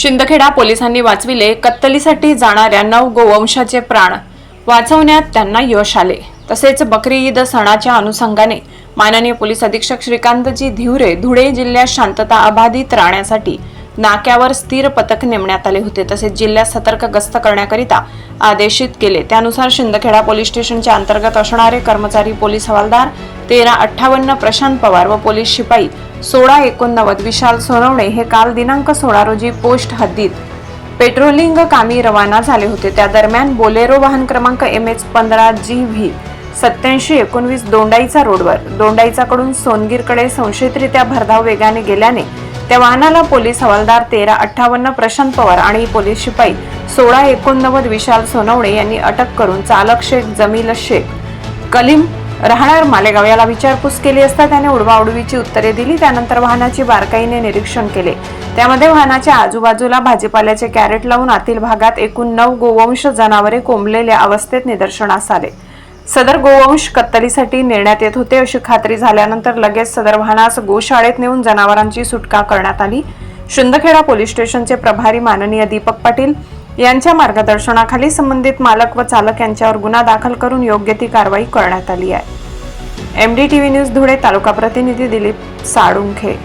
शिंदखेडा पोलिसांनी वाचविले कत्तलीसाठी जाणाऱ्या नऊ गोवंशाचे प्राण. वाचवण्यात त्यांना यश आले. तसेच बकरी ईद सणाच्या अनुषंगाने माननीय पोलीस अधीक्षक श्रीकांतजी धिवरे धुळे जिल्ह्यात शांतता अबाधित राहण्यासाठी नाक्यावर स्थिर पथक नेमण्यात आले होते तसेच जिल्ह्यात सतर्क गस्त करण्याकरिता आदेशित केले. त्यानुसार शिंदखेडा पोलीस स्टेशनच्या अंतर्गत असणारे कर्मचारी पोलीस हवालदार तेरा अठ्ठावन्न प्रशांत पवार व पोलीस शिपाई सोळा एकोणनव्वद विशाल सोनवणे हे काल दिनांक सोळा रोजी पोस्ट हद्दीत पेट्रोलिंग कामी रवाना झाले होते. त्या दरम्यान बोलेरो वाहन क्रमांक एम एच पंधरा जी व्ही सत्याऐंशी एकोणवीस दोंडाईचा रोडवर दोंडाईचाकडून सोनगीरकडे संशयितरित्या भरधाव वेगाने गेल्याने त्या वाहनाला पोलीस हवालदार तेरा अठ्ठावन्न प्रशांत पवार आणि पोलीस शिपाई सोळा एकोणनव्वद विशाल सोनवणे यांनी अटक करून चालक शेख जमील शेख कलीम राहणार मालेगाव याला विचारपूस केली असता त्याने उडवाउडवीची उत्तरे दिली त्यानंतर वाहनाची बारकाईने निरीक्षण केले. त्यामध्ये वाहनाच्या आजूबाजूला भाजीपाल्याचे कॅरेट लावून आतील भागात एकूण नऊ गोवंश जनावरे कोंबलेल्या अवस्थेत निदर्शनास आले. सदर गोवंश कत्तलीसाठी नेण्यात येत होते अशी खात्री झाल्यानंतर लगेच सदर वाहनास गोशाळेत नेऊन जनावरांची सुटका करण्यात आली. शिंदखेडा पोलीस स्टेशनचे प्रभारी माननीय दीपक पाटील यांच्या मार्गदर्शनाखाली संबंधित मालक व चालक यांच्यावर गुन्हा दाखल करून योग्य ती कारवाई करण्यात आली आहे. MD TV news Dhule taluka प्रतिनिधी दिलीप साळुंखे.